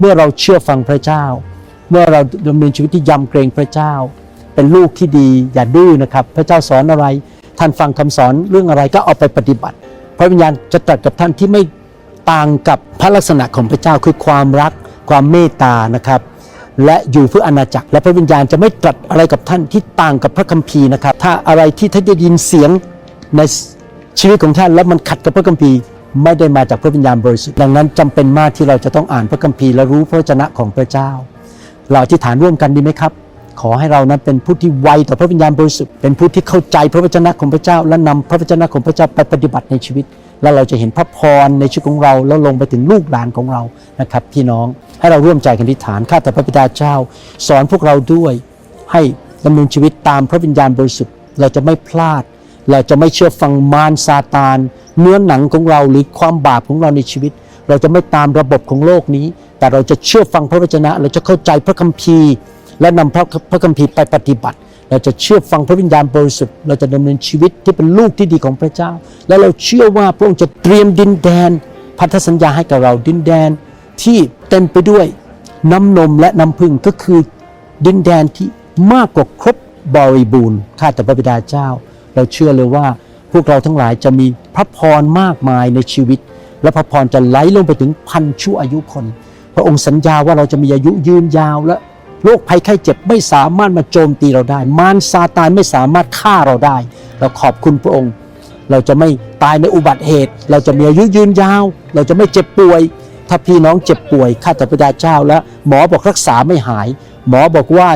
เมื่อเราเชื่อฟังพระเจ้า เมื่อเราดำเนินชีวิตที่ยำเกรงพระเจ้า เป็นลูกที่ดีอย่าดื้อนะครับ พระเจ้าสอนอะไร ท่านฟังคำสอนเรื่องอะไรก็เอาไปปฏิบัติ พระวิญญาณจะตรัสกับท่านที่ไม่ต่างกับพระลักษณะของพระเจ้าคือความรัก ความเมตตานะครับและอยู่เพื่ออาณาจักรและพระวิญญาณจะไม่ตรัสอะไรกับท่านที่ต่างกับพระคัมภีร์นะครับ ถ้าอะไรที่ท่านได้ยินเสียงในชีวิตของท่านแล้วมันขัดกับพระคัมภีร์ ไม่ได้มาจากพระวิญญาณบริสุทธิ์ ดังนั้นจำเป็นมากที่เราจะต้องอ่านพระคัมภีร์และรู้พระวจนะของพระเจ้า เราอธิษฐานร่วมกันดีไหมครับ ขอให้เรานั้นเป็นผู้ที่ไวต่อพระวิญญาณบริสุทธิ์ เป็นผู้ที่เข้าใจพระวจนะของพระเจ้า และนำพระวจนะของพระเจ้าไปปฏิบัติในชีวิต แล้วเราจะเห็นพระพรในชีวิตของเรา แล้วลงไปถึงลูกหลานของเรา นะครับ พี่น้อง ให้เราร่วมใจกันอธิษฐาน ข้าแต่พระบิดาเจ้า สอนพวกเราด้วย ให้ดำเนินชีวิตตามพระวิญญาณบริสุทธิ์ เราจะไม่พลาด เราจะไม่เชื่อฟังมารซาตาน เนื้อหนังของเราหรือความบาปของเราในชีวิต เราจะไม่ตามระบบของโลกนี้ แต่เราจะเชื่อฟังพระวจนะ เราจะเข้าใจพระคัมภีร์ และนำพระพระคัมภีร์ไปปฏิบัติ เราจะเชื่อฟังพระวิญญาณบริสุทธิ์เราจะดำเนินชีวิตที่เป็นลูกที่ดีของพระเจ้า และเราเชื่อว่าพระองค์จะเตรียมดินแดน พันธสัญญาให้กับเราดินแดนที่เต็มไปด้วยน้ำนมและน้ำพึ่งก็คือดินแดนที่มากกว่าครบบริบูรณ์ข้าแต่พระบิดาเจ้า เราเชื่อเลยว่าพวกเราทั้งหลายจะมีพระพรมากมายในชีวิต และพระพรจะไหลลงไปถึงพันชั่วอายุคน พระองค์สัญญาว่าเราจะมีอายุยืนยาวและโรคภัยไข้เจ็บไม่สามารถมาโจมตีเราได้ มารซาตานไม่สามารถฆ่าเราได้ เราขอบคุณพระองค์ เราจะไม่ตายในอุบัติเหตุ เราจะมีอายุยืนยาว เราจะไม่เจ็บป่วย ถ้าพี่น้องเจ็บป่วยข้าแต่พระเจ้าแล้ว หมอบอกรักษาไม่หาย หมอบอกว่า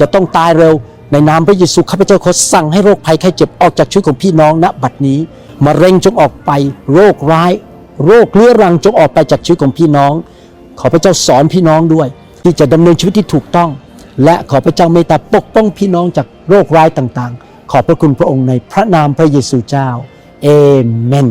จะต้องตายเร็ว ในนามพระเยซูข้าพเจ้าขอสั่งให้โรคภัยไข้เจ็บออกจากชีวิตของพี่น้องณบัดนี้มะเร็งจงออกไป โรคร้าย โรคเรื้อรังจงออกไปจากชีวิตของพี่น้อง ขอพระเจ้าสอนพี่น้องด้วย ที่จะดำเนินชีวิตที่ถูกต้อง และขอพระเจ้าเมตตาปกป้องพี่น้องจากโรคร้ายต่างๆ ขอบพระคุณพระองค์ในพระนามพระเยซูเจ้าเอเมน